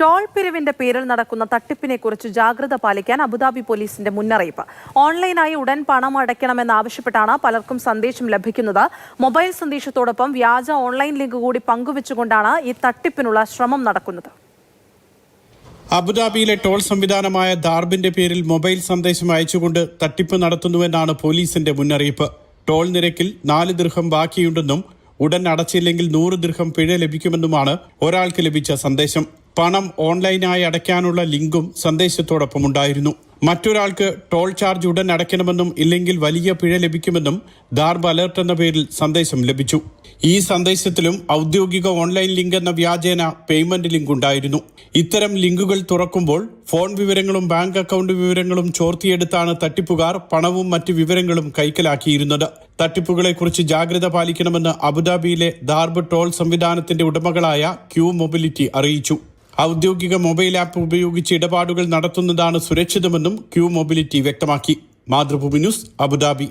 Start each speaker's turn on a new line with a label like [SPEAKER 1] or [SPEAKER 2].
[SPEAKER 1] Toll പിരിവിന്റെ പേരിൽ നടക്കുന്ന തട്ടിപ്പിനെ കുറിച്ച് ജാഗ്രത പാലിക്കാൻ അബുദാബി പോലീസിന്റെ മുന്നറിയിപ്പ്. ഓൺലൈനായി ഉടൻ പണം അടയ്ക്കണമെന്നാവശ്യപ്പെട്ടാണ് പലർക്കും സന്ദേശം ലഭിക്കുന്നത്. മൊബൈൽ സന്ദേശത്തോടൊപ്പം വ്യാജ ഓൺലൈൻ ലിങ്ക് കൂടി പങ്കുവച്ചുകൊണ്ടാണ് ഈ തട്ടിപ്പിനുള്ള ശ്രമം നടക്കുന്നത്.
[SPEAKER 2] അബുദാബിയിലെ ടോൾ സംവിധാനമായ ദാർബിന്റെ പേരിൽ മൊബൈൽ സന്ദേശം അയച്ചുകൊണ്ട് തട്ടിപ്പ് നടത്തുന്നുവെന്നാണ് പോലീസിന്റെ മുന്നറിയിപ്പ്. ടോൾ നിരക്കിൽ നാല് ദൃഹം ബാക്കിയുണ്ടെന്നും ഉടൻ അടച്ചില്ലെങ്കിൽ നൂറ് ദീർഘം പിഴ ലഭിക്കുമെന്നുമാണ് ഒരാൾക്ക് ലഭിച്ച സന്ദേശം. പണം ഓൺലൈനായി അടയ്ക്കാനുള്ള ലിങ്കും സന്ദേശത്തോടൊപ്പം ഉണ്ടായിരുന്നു. മറ്റൊരാൾക്ക് ടോൾ ചാർജ് ഉടൻ അടയ്ക്കണമെന്നും ഇല്ലെങ്കിൽ വലിയ പിഴ ലഭിക്കുമെന്നും ദാർബ് അലർട്ട് എന്ന പേരിൽ സന്ദേശം ലഭിച്ചു. ഈ സന്ദേശത്തിലും ഔദ്യോഗിക ഓൺലൈൻ ലിങ്ക് എന്ന വ്യാജേന പേയ്മെന്റ് ലിങ്ക് ഉണ്ടായിരുന്നു. ഇത്തരം ലിങ്കുകൾ തുറക്കുമ്പോൾ ഫോൺ വിവരങ്ങളും ബാങ്ക് അക്കൗണ്ട് വിവരങ്ങളും ചോർത്തിയെടുത്താണ് തട്ടിപ്പുകാർ പണവും മറ്റ് വിവരങ്ങളും കൈക്കലാക്കിയിരുന്നത്. തട്ടിപ്പുകളെക്കുറിച്ച് ജാഗ്രത പാലിക്കണമെന്ന് അബുദാബിയിലെ ദാർബ് ടോൾ സംവിധാനത്തിന്റെ ഉടമകളായ ക്യൂ മൊബിലിറ്റി അറിയിച്ചു. ഔദ്യോഗിക മൊബൈൽ ആപ്പ് ഉപയോഗിച്ച് ഇടപാടുകൾ നടത്തുന്നതാണ് സുരക്ഷിതമെന്നും ക്യൂ മൊബിലിറ്റി വ്യക്തമാക്കി. Mathrubhumi news Abu Dhabi.